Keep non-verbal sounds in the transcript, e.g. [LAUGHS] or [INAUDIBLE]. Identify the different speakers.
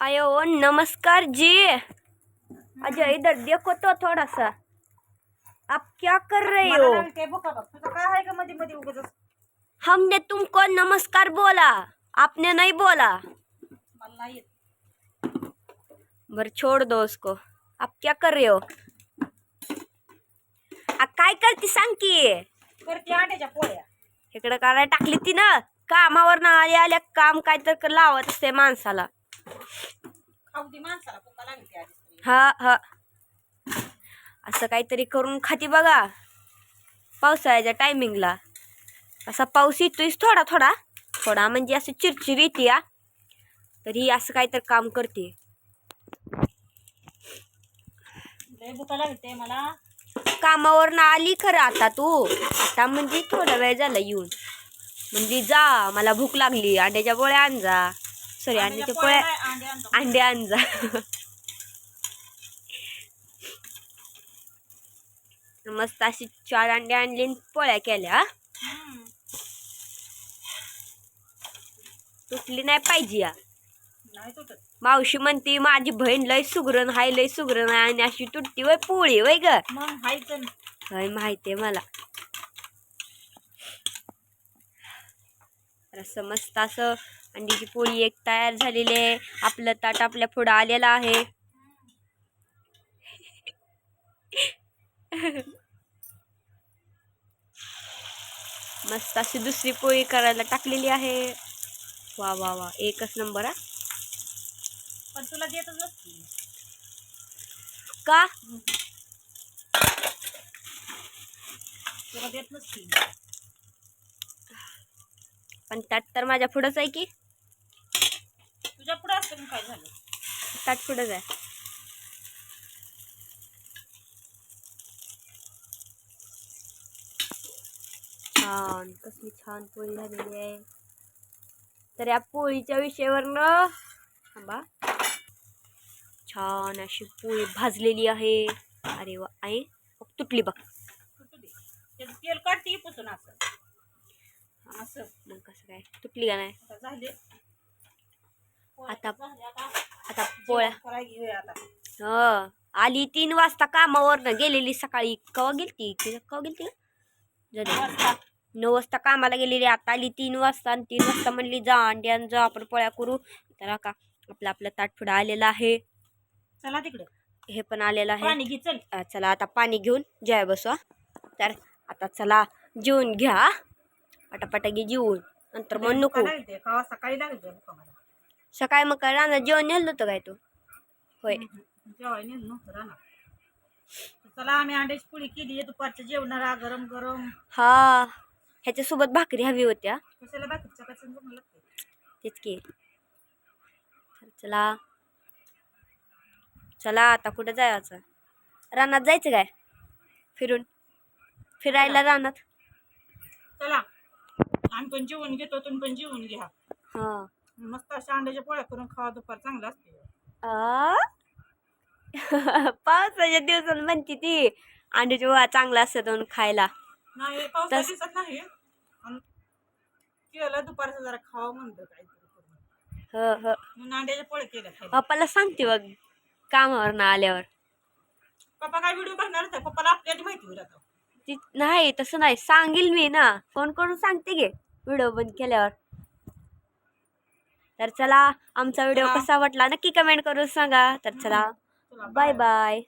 Speaker 1: आयो नमस्कार जी। अजय इधर देखो तो थोड़ा सा। आप क्या कर रहे हो?
Speaker 2: नाही ते बुका बघ तुझं काय आहे का मध्ये मध्ये उगाच
Speaker 1: हमने तुमको नमस्कार बोला आपने नहीं बोला।
Speaker 2: मला नाही येत.
Speaker 1: बर छोड़ दो उसको। आप क्या कर रहे हो? आ काय करते सांग की?
Speaker 2: करते अंड्याच्या पोळ्या.
Speaker 1: इकडं करायला टाकली ती ना कामावर ना आल्या आल्या काम काय तर लावत असते माणसाला
Speaker 2: खाऊ दे माणसाला बुका लागते आधीच तरी.
Speaker 1: हा हा. असं काहीतरी करून खाती बघा. पावसाळ्याच्या टायमिंगला असा पाऊस येतोयच थोडा थोडा. थोडा म्हणजे असं चिरचिर येते या तरी असं काहीतरी काम करते.
Speaker 2: मला.
Speaker 1: कामावर ना आली खरं आता तू. आता म्हणजे थोडा वेळ झाला येऊन. म्हणजे जा मला भूक लागली. अंड्याच्या पोळ्या आण जा. सॉरी अंड्याच्या पोळ्या
Speaker 2: अंडे आणतो. [LAUGHS]
Speaker 1: अंडे आण जा मस्त अशी चार अंडे आणले आणि पोळ्या केल्या. तुटली नाही पाहिजे या मावशी म्हणते माझी बहीण लय सुगरण हाय लय सुगरण आहे आणि अशी तुटती वय पोळी वय ग.
Speaker 2: मग हायच
Speaker 1: होय माहितीये मला. मस्त असं अंडीची पोळी एक तयार झालेली आहे. आपलं ताट आपल्या पुढं आलेलं आहे. [LAUGHS] मस्त अशी दुसरी पोळी करायला टाकलेली आहे. वा वा वा. एकच नंबर हा.
Speaker 2: पण तुला देतच नसती.
Speaker 1: का?
Speaker 2: तुला देत नसती.
Speaker 1: पण ताट तर माझ्या पुढंच आहे की?
Speaker 2: तुझ्या पुढे असतं काय झालं?
Speaker 1: ताट पुढंच आहे. छान कसली छान पोळी झालेली आहे. तर या पोळीच्या विषयावरनं थांबा. छान अशी पोळी भाजलेली आहे. अरे वा बघ, तुटली. बघ
Speaker 2: तेल काढते पुसून असं. असं.
Speaker 1: मग कसं काय? तुटली का नाही?
Speaker 2: आता झाले.
Speaker 1: आता- पोळ्या. ह. आली तीन वाजता कामावरनं. गेलेली सकाळी. कवा गेलती? कवा गेलती. नऊ वाजता कामाला गेलेली आता आली तीन वाजता आणि तीन वाजता म्हणली जा अंडी आण जा आपण पोळ्या करू. तर का आपलं आपलं ताट पुढं आलेलं आहे.
Speaker 2: चला तिकडे.
Speaker 1: हे पण आलेलं आहे.
Speaker 2: पाणी घे चल.
Speaker 1: अं, चला आता पाणी घेऊन जेवाय बसवा तर आता चला जेवून घ्या पटापटा घे जेवून. नंतर मग नको.
Speaker 2: लागते सकाळी लागते
Speaker 1: मग काय राहणार जेवण नेलं होतं काय तू? होय.
Speaker 2: जेवाय नेलं नव्हतं राहणार तर चला आम्ही अंड्याची पोळी केली दुपारच्या जेवणाला गरम गरम
Speaker 1: हा. ह्याच्यासोबत भाकरी हवी होत्या. तेच की. चला. चला आता कुठं जायचं? रानात जायचं काय? फिरून. फिरायला रानात.
Speaker 2: चला. आम्ही पण जेवण घेतो तुम्ही पण जेवण घ्या.
Speaker 1: हा.
Speaker 2: मस्त अशा अंड्याच्या पोळ्या करून खावा दुपार चांगलं असते.
Speaker 1: आ? [LAUGHS] पावसाच्या दिवसात म्हणते ती अंड्याची पोळा चांगला असतं खायला.
Speaker 2: नाही पावसाच्या दिवसात नाही. आणि केलं दुपारचं जरा खावा म्हणलं काहीतरी
Speaker 1: ह ह.
Speaker 2: म्हणून अंड्याच्या पोळ्या केल्या खायला.
Speaker 1: पप्पाला सांगते बघ कामावर ना आल्यावर.
Speaker 2: पप्पा काय व्हिडिओ करणार होता? पप्पाला आपल्याला माहिती होईल आता.
Speaker 1: ती नाही तसं नाही. सांगेल मी ना. फोन करून सांगते गे व्हिडिओ बंद केल्यावर. तर चला आमचा व्हिडिओ
Speaker 2: चला.
Speaker 1: कसा वाटला नक्की कमेंट करून सांगा. तर चला.
Speaker 2: चला
Speaker 1: बाय बाय